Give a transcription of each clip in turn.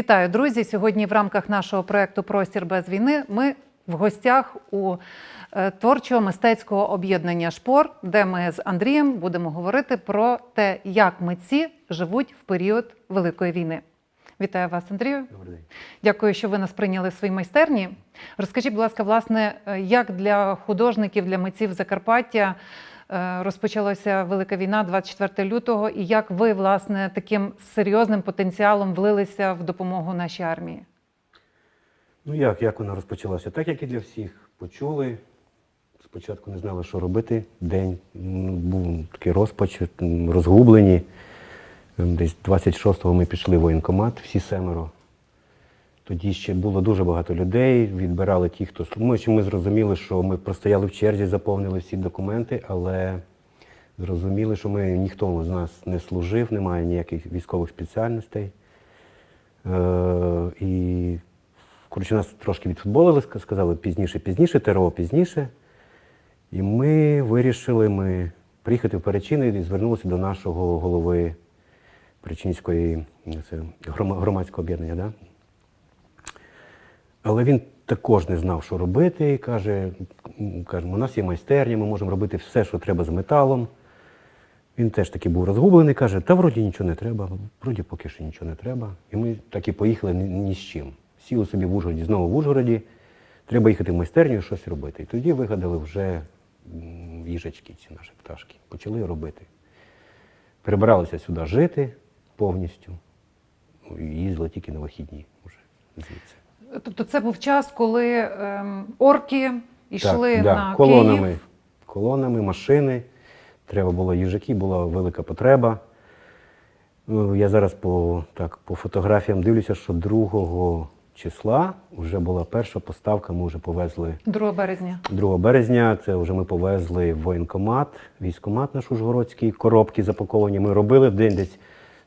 Вітаю, друзі! Сьогодні в рамках нашого проекту Простір без війни ми в гостях у е, творчого мистецького об'єднання Шпор, де ми з Андрієм будемо говорити про те, як митці живуть в період Великої війни. Вітаю вас, Андрію. Добрий день. Дякую, що ви нас прийняли в своїй майстерні. Розкажіть, будь ласка, власне, е, як для художників, для митців Закарпаття розпочалася велика війна 24 лютого, і як ви, власне, таким серйозним потенціалом влилися в допомогу нашій армії? Ну як, як вона розпочалася? Так, як і для всіх. Почули. Спочатку не знали, що робити. День м, був такий розпач, розгублені. Десь 26-го ми пішли в воєнкомат, всі семеро. Тоді ще було дуже багато людей, відбирали ті, хто ми, ще ми зрозуміли, що ми простояли в черзі, заповнили всі документи, але зрозуміли, що ми ніхто з нас не служив, немає ніяких військових спеціальностей. Е, і коротше, нас трошки відфутболили, сказали пізніше, пізніше, ТРО пізніше. І ми вирішили ми приїхати в Перечини і звернулися до нашого голови Перечинської громадського об'єднання. Да? Але він також не знав, що робити. І каже, у нас є майстерня, ми можемо робити все, що треба з металом. Він теж таки був розгублений, каже, та вроді нічого не треба, вроді поки що нічого не треба. І ми так і поїхали ні, з чим. Сіли собі в Ужгороді, знову в Ужгороді. Треба їхати в майстерню і щось робити. І тоді вигадали вже їжачки, ці наші пташки. Почали робити. Перебралися сюди жити повністю. Ну, Їздили тільки на вихідні вже звідси. Тобто, це був час, коли ем, орки йшли так, да, на колонами, Київ. колонами, машини. Треба було їжаки, була велика потреба. Ну, Я зараз по, так, по фотографіям дивлюся, що 2 числа вже була перша поставка, ми вже повезли 2 березня. 2 березня. Це вже ми повезли в воєнкомат, військкомат наш Ужгородський, коробки запаковані. Ми робили в день десь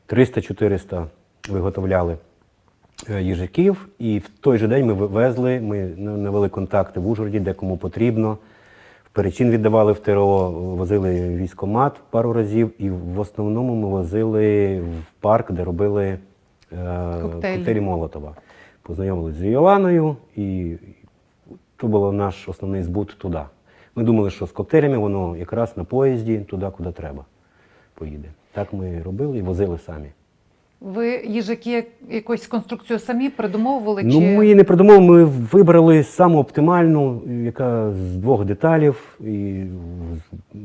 300-400 виготовляли їжаків. І в той же день ми вивезли, ми навели контакти в Ужгороді, де кому потрібно. В Перечин віддавали в ТРО, возили військкомат пару разів, і в основному ми возили в парк, де робили е, Коктейлі. коктейлі Молотова. Познайомилися з Йоланою, і то був наш основний збут туди. Ми думали, що з коктейлями воно якраз на поїзді туди, куди треба, поїде. Так ми робили і возили самі. Ви їжаки якусь конструкцію самі придумовували? Ну, чи... ми її не придумали, ми вибрали саму оптимальну, яка з двох деталів, і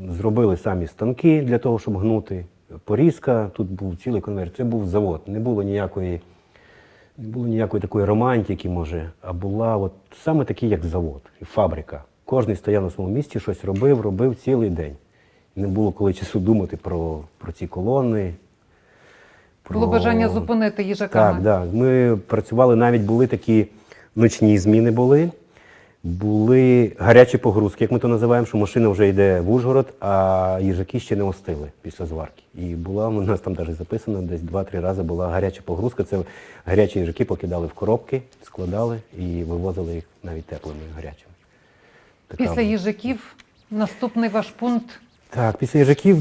зробили самі станки для того, щоб гнути. Порізка, тут був цілий конвейер. Це був завод. Не було ніякої, не було ніякої такої романтики, може, а була от саме такий, як завод, фабрика. Кожний стояв на своєму місці, щось робив, робив цілий день. Не було коли часу думати про, про ці колони. Було бажання зупинити їжаками? Так, так. Ми працювали, навіть були такі ночні зміни були. Були гарячі погрузки, як ми то називаємо, що машина вже йде в Ужгород, а їжаки ще не остили після зварки. І була, у нас там навіть записано, десь два-три рази була гаряча погрузка. Це гарячі їжаки покидали в коробки, складали і вивозили їх навіть теплими гарячими. Така Після їжаків наступний ваш пункт. Так, після їжаків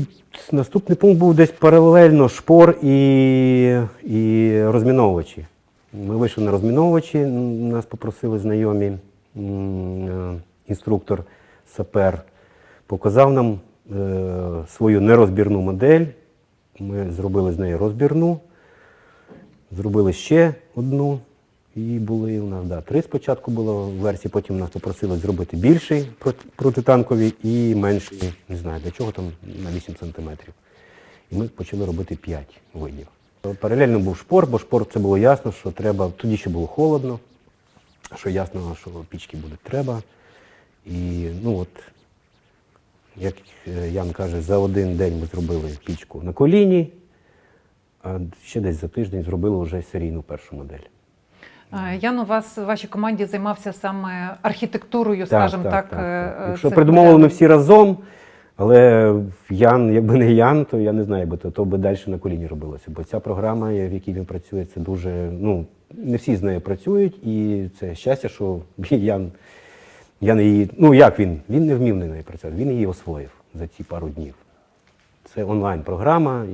наступний пункт був десь паралельно шпор і, і розміновувачі. Ми вийшли на розміновувачі, нас попросили знайомі е, інструктор сапер, показав нам е, свою нерозбірну модель. Ми зробили з неї розбірну, зробили ще одну. І були у нас да, три спочатку було версії, потім нас попросили зробити більший проти- протитанкові і менший, не знаю для чого там на 8 сантиметрів. І ми почали робити 5 видів. Паралельно був шпор, бо шпор це було ясно, що треба. Тоді ще було холодно, що ясно, що пічки буде треба. І ну от, як е, Ян каже, за один день ми зробили пічку на коліні, а ще десь за тиждень зробили вже серійну першу модель. Е, Ян у вас в вашій команді займався саме архітектурою, скажімо так. е, е, Якщо цих придумовували ми всі разом, але Ян, якби не Ян, то я не знаю, якби то, то би далі на коліні робилося. Бо ця програма, в якій він працює, це дуже. Ну, не всі з нею працюють, і це щастя, що Ян, Ян її. Ну як він? Він не вмів на неї працювати, він її освоїв за ці пару днів. Це онлайн-програма,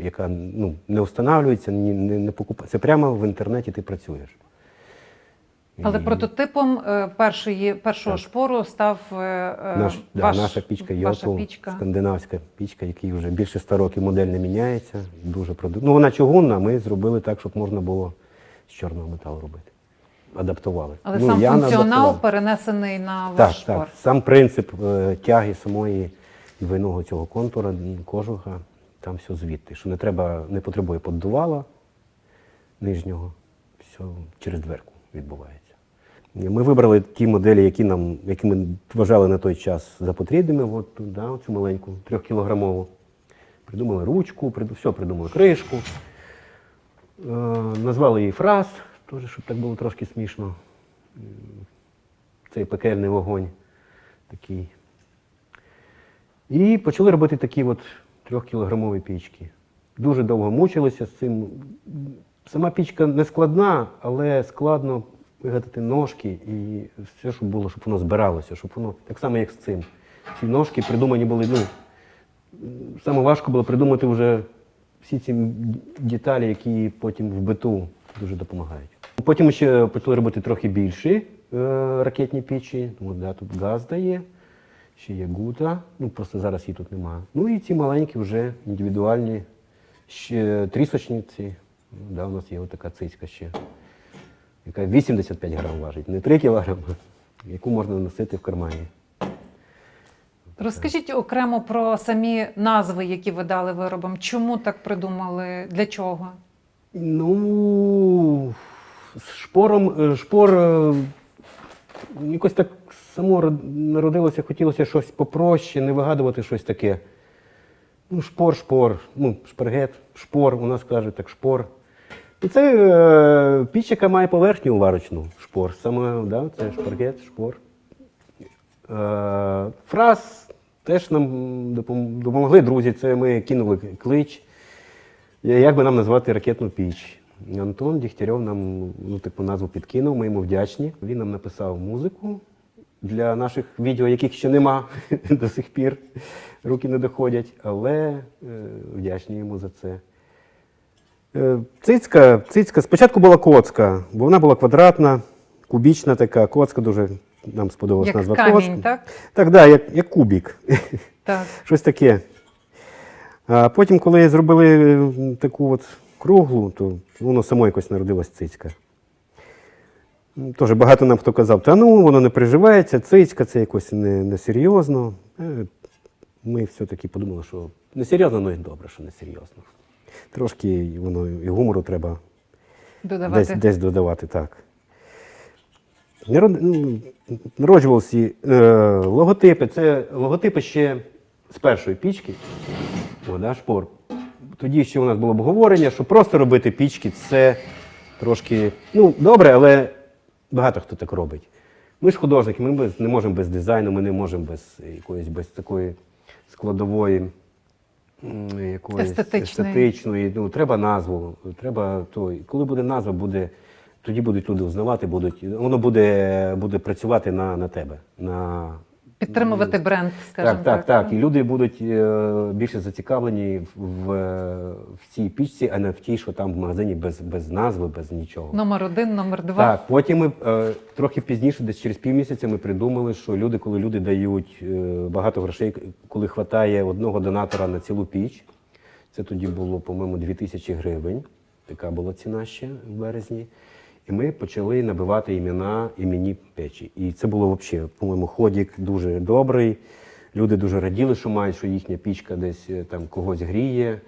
яка ну, не встановлюється, ні- не, не покупається. Це прямо в інтернеті ти працюєш. Але І прототипом е, першої, першого Так. шпору став е, е, наш, да, наша пічка Йотл, пічка. скандинавська пічка, який вже більше 100 років модель не міняється. Дуже проду... Ну, вона чугунна, ми зробили так, щоб можна було з чорного металу робити. Адаптували. Але ну, сам функціонал перенесений на Так, шпор. так. Сам принцип тяги самої двойного цього контура, кожуха, там все звідти. Що не треба, не потребує поддувала нижнього, все через дверку відбувається. Ми вибрали ті моделі, які нам, які ми вважали на той час за потрібними. От да, цю маленьку, трьохкілограмову. Придумали ручку, приду- все придумали кришку. Е, назвали її фраз, теж, щоб так було трошки смішно цей пекельний вогонь такий. І почали робити такі от трьохкілограмові пічки. Дуже довго мучилися з цим. Сама пічка не складна, але складно вигадати ножки і все, щоб було, щоб воно збиралося, щоб воно так само, як з цим. Ці ножки придумані були, ну, саме важко було придумати вже всі ці деталі, які потім в биту дуже допомагають. Потім ще почали робити трохи більші е, ракетні пічі. От, да, тут газ дає, ще є гута, ну просто зараз її тут немає. Ну і ці маленькі вже індивідуальні ще трісочниці. Ну, да, у нас є отака цицька ще, яка 85 грам важить, не 3 кілограми, яку можна носити в кармані. Розкажіть окремо про самі назви, які ви дали виробам. Чому так придумали? Для чого? Ну, з шпором, е, шпор е, якось так само народилося, хотілося щось попроще, не вигадувати щось таке. Ну, шпор, шпор, ну, шпаргет, шпор, у нас кажуть так, шпор. І це е, піч, яка має поверхню варочну, шпор. Саме, да, це шпаргет, шпор. Е, фраз теж нам допомогли друзі. Це ми кинули клич. Як би нам назвати ракетну піч? Антон Дігтярьов нам ну, таку назву підкинув, ми йому вдячні. Він нам написав музику для наших відео, яких ще нема до сих пір. Руки не доходять, але е, вдячні йому за це. Е, Цицька, цицька спочатку була коцка, бо вона була квадратна, кубічна така. Коцка дуже нам сподобалась Як назва камінь, коцка. так? Так, да, як, як кубік. Так. Щось таке. А потім, коли зробили таку от круглу, то воно само якось народилась цицька. М, багато нам хто казав, та ну воно не приживається, цицька це якось не, несерйозно. Е, Ми все-таки подумали, що несерйозно, ну і добре, що несерйозно. Трошки воно і гумору треба Додавати. десь, десь додавати, так. Народжувалися е, логотипи. Це логотипи ще з першої пічки. О, да, шпор. Тоді ще у нас було обговорення, що просто робити пічки це трошки ну, добре, але багато хто так робить. Ми ж художники, ми без, не можемо без дизайну, ми не можемо без якоїсь без такої складової. Якоїсь Естетичної. естетичної. Ну, треба назву. Треба то. і Коли буде назва, буде, тоді будуть люди узнавати, будуть, воно буде, буде працювати на, на тебе. На, Підтримувати бренд, скажімо так, так, так. І люди будуть е, більше зацікавлені в, в, в цій пічці, а не в тій, що там в магазині без, без назви, без нічого. Номер один, номер два. Так, потім ми е, трохи пізніше, десь через півмісяця, ми придумали, що люди, коли люди дають е, багато грошей, коли вистачає одного донатора на цілу піч, це тоді було, по-моєму, 2000 гривень. Така була ціна ще в березні. І ми почали набивати імена імені печі. І це було взагалі, по-моєму, ходік дуже добрий. Люди дуже раділи, що мають, що їхня пічка десь е, там когось гріє.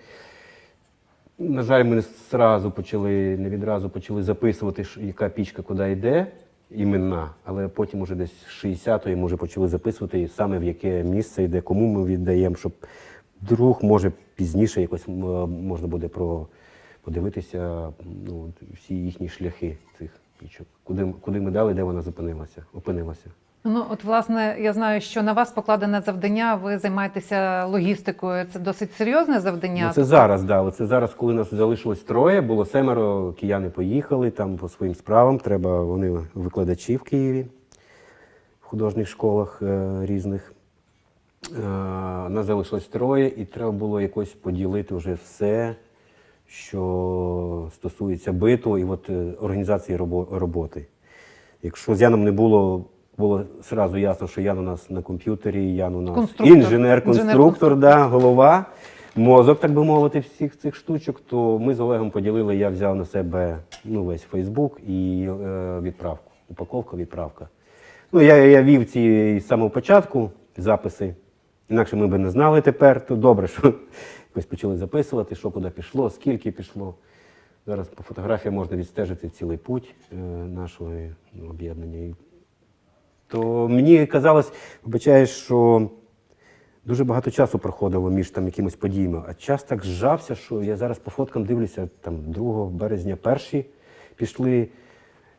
На жаль, ми не зразу почали, не відразу почали записувати, яка пічка куди йде, імена, але потім уже десь з 60-ї ми вже почали записувати саме в яке місце йде, кому ми віддаємо, щоб друг, може, пізніше якось можна буде про, подивитися ну, всі їхні шляхи цих пічок. Куди, куди ми дали, де вона зупинилася, опинилася. Ну, от, власне, я знаю, що на вас покладене завдання, ви займаєтеся логістикою. Це досить серйозне завдання. Ну, це зараз, да, це зараз, коли нас залишилось троє, було семеро, кияни поїхали там по своїм справам. Треба, вони викладачі в Києві в художніх школах е, різних. Е, Нас залишилось троє, і треба було якось поділити вже все, що стосується биту і от, е, організації роботи. Якщо з Яном не було, було одразу ясно, що Ян у нас на комп'ютері, Ян у нас Конструктор. інженер-конструктор, да, голова, мозок, так би мовити, всіх цих штучок, то ми з Олегом поділили, я взяв на себе ну, весь Фейсбук і е, відправку. Упаковка, відправка. Ну, я, я вів ці з самого початку записи. Інакше ми б не знали тепер, то добре, що якось почали записувати, що куди пішло, скільки пішло. Зараз по фотографіям можна відстежити цілий путь е, нашого ну, об'єднання. То мені казалось, вибачаєш, що дуже багато часу проходило між там якимись подіями, а час так зжався, що я зараз по фоткам дивлюся, там 2 березня перші пішли,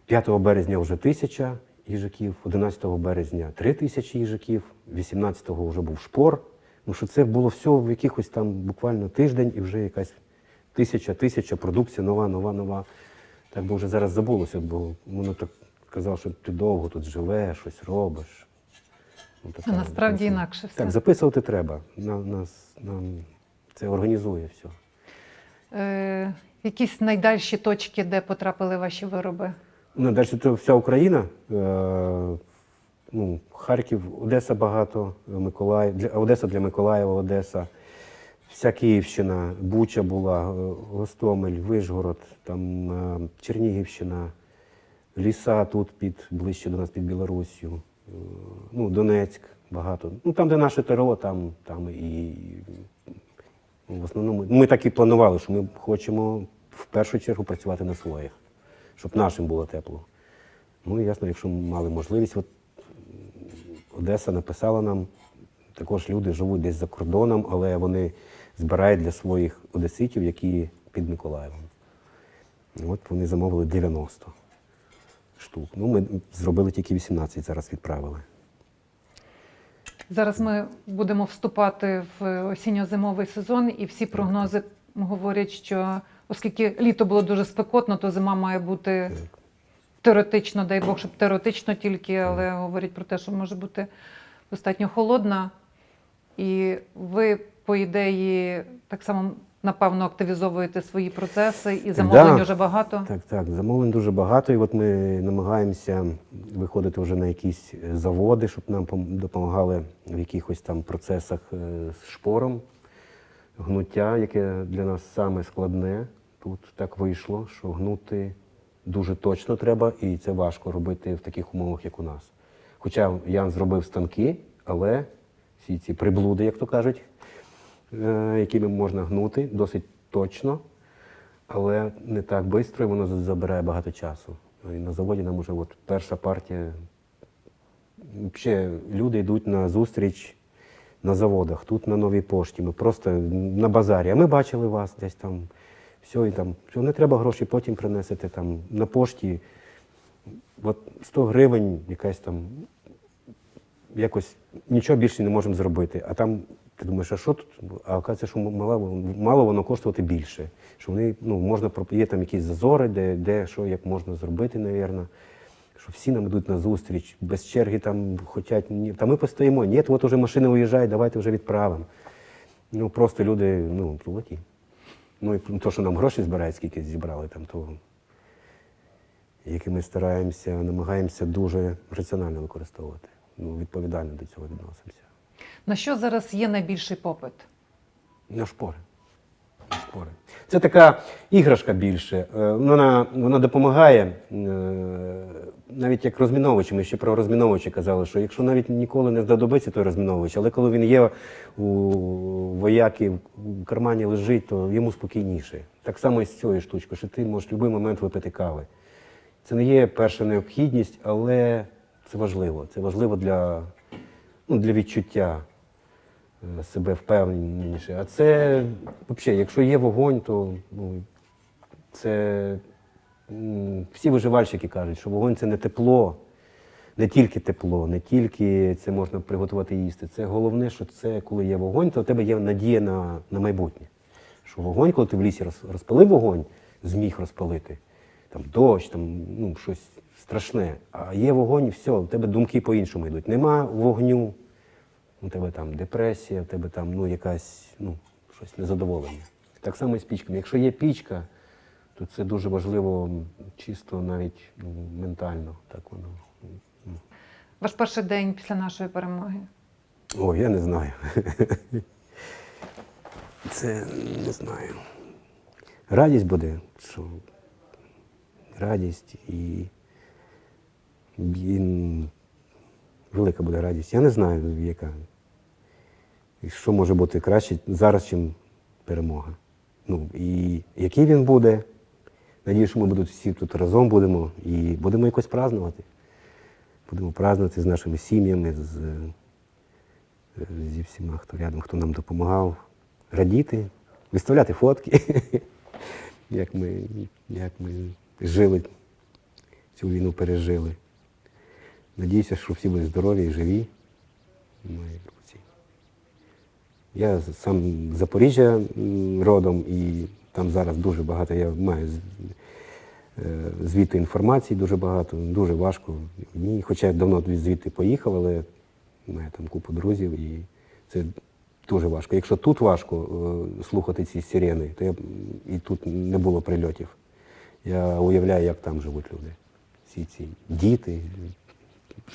5 березня вже тисяча їжаків, 11 березня три тисячі їжаків, 18-го вже був шпор. Ну що це було все в якихось там буквально тиждень і вже якась тисяча, тисяча продукція, нова, нова, нова. Так би вже зараз забулося, бо воно так казав, що ти довго тут живеш, щось робиш. Ну, така насправді от, інакше все. Так, записувати треба. На, нас, нам це організує все. Е, якісь найдальші точки, де потрапили ваші вироби? Ну, далі це вся Україна. Е, ну, Харків, Одеса багато, Миколаїв, для, Одеса для Миколаєва, Одеса, вся Київщина, Буча була, е, Гостомель, Вишгород, там е, Чернігівщина, ліса тут під, ближче до нас під Білоруссю, е, ну, Донецьк багато. Ну, там, де наше ТРО, там, там і в основному ми так і планували, що ми хочемо в першу чергу працювати на своїх, щоб нашим було тепло. Ну, і ясно, якщо ми мали можливість, от Одеса написала нам, також люди живуть десь за кордоном, але вони збирають для своїх одеситів, які під Миколаєвом. От вони замовили 90 штук. Ну, ми зробили тільки 18, зараз відправили. Зараз ми будемо вступати в осінньо-зимовий сезон, і всі прогнози говорять, що оскільки літо було дуже спекотно, то зима має бути теоретично, дай Бог, щоб теоретично тільки, але говорять про те, що може бути достатньо холодна. І ви, по ідеї, так само напевно активізовуєте свої процеси, і замовлень Да. вже багато. Так, так, замовлень дуже багато, і от ми намагаємося виходити вже на якісь е, заводи, щоб нам допомагали в якихось там процесах е, з шпором. Гнуття, яке для нас саме складне. Тут так вийшло, що гнути дуже точно треба, і це важко робити в таких умовах, як у нас. Хоча Ян зробив станки, але всі ці приблуди, як то кажуть, е, якими можна гнути, досить точно але не так швидко, і воно забирає багато часу. І на заводі нам уже от перша партія. Взагалі, люди йдуть на зустріч на заводах, тут на новій пошті. Ми просто на базарі. А ми бачили вас десь там. Все, і там, що не треба гроші, потім принесете там на пошті. От 100 гривень, якась там, якось нічого більше не можемо зробити. А там ти думаєш, а що тут? А оказується, що мало, мало воно коштувати більше. Що вони, ну, можна, є там якісь зазори, де, де що, як можна зробити, навірно. Що всі нам йдуть на зустріч, без черги там хочуть, ні, та ми постоїмо, ні, от уже машина уїжджає, давайте вже відправимо. Ну, просто люди, ну, золоті. Ну, і то, що нам гроші збирають, скільки зібрали там, то які ми стараємося, намагаємося дуже раціонально використовувати. Ну, відповідально до цього відносимося. На що зараз є найбільший попит? На шпори. Шпори. Це така іграшка більше. Е, Вона, вона допомагає, е, навіть як розміновувачі. Ми ще про розміновувачі казали, що якщо навіть ніколи не знадобиться той розміновувач, але коли він є у вояки в кармані лежить, то йому спокійніше. Так само і з цією штучкою, що ти можеш в будь-який момент випити кави. Це не є перша необхідність, але це важливо. Це важливо для, ну, для відчуття себе впевненіше. А це взагалі, якщо є вогонь, то ну, це всі виживальщики кажуть, що вогонь це не тепло, не тільки тепло, не тільки це можна приготувати їсти. Це головне, що це коли є вогонь, то в тебе є надія на, на майбутнє. Що вогонь, коли ти в лісі роз- розпалив вогонь, зміг розпалити, там дощ, там ну, щось страшне. А є вогонь, і все, у тебе думки по-іншому йдуть. Нема вогню, у тебе там депресія, у тебе там ну, якась ну, щось незадоволення. Так само і з пічками. Якщо є пічка, то це дуже важливо чисто навіть ну, ментально. Так воно. Ваш перший день після нашої перемоги. О, я не знаю. Це не знаю. Радість буде, що радість і, і велика буде радість. Я не знаю, яка. І що може бути краще зараз, ніж перемога. Ну, і який він буде. Надію, що ми будуть всі тут разом будемо і будемо якось празднувати. Будемо празднувати з нашими сім'ями, з, зі всіма, хто рядом, хто нам допомагав, радіти, виставляти фотки, як ми, як ми жили, цю війну пережили. Надіюся, що всі будуть здорові і живі. Мої друзі. Я сам з Запоріжжя родом і там зараз дуже багато. Я маю е, звідти інформації дуже багато, дуже важко. Мені, хоча я давно звідти поїхав, але маю там купу друзів і це дуже важко. Якщо тут важко е, слухати ці сирени, то я і тут не було прильотів. Я уявляю, як там живуть люди. Всі ці діти,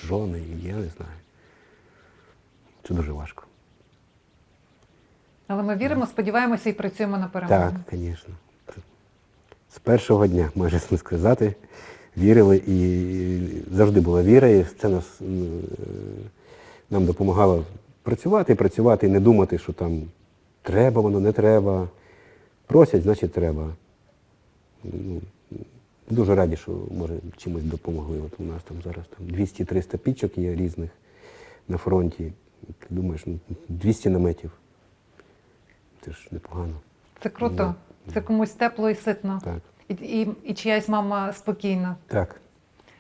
жони, я не знаю. Це дуже важко. Але ми віримо, сподіваємося і працюємо на перемогу. Так, звісно. З першого дня, можна сказати, вірили і завжди була віра, і це нас, е, нам допомагало працювати, працювати і не думати, що там треба воно, не треба. Просять, значить треба. Ну, дуже раді, що може чимось допомогли. От у нас там зараз там 200-300 пічок є різних на фронті. Ти думаєш, ну, 200 наметів. Це ж непогано. Це круто. Це комусь тепло і ситно. Так. І, і, і чиясь мама спокійна. Так.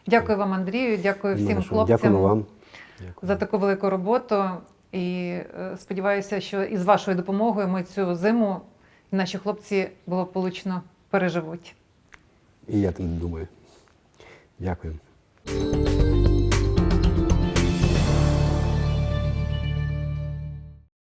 Дякую вам, Андрію. Дякую всім що. хлопцям Дякуємо вам. Дякую. за таку велику роботу. І е, сподіваюся, що із вашою допомогою ми цю зиму і наші хлопці благополучно переживуть. І я так думаю. Дякую.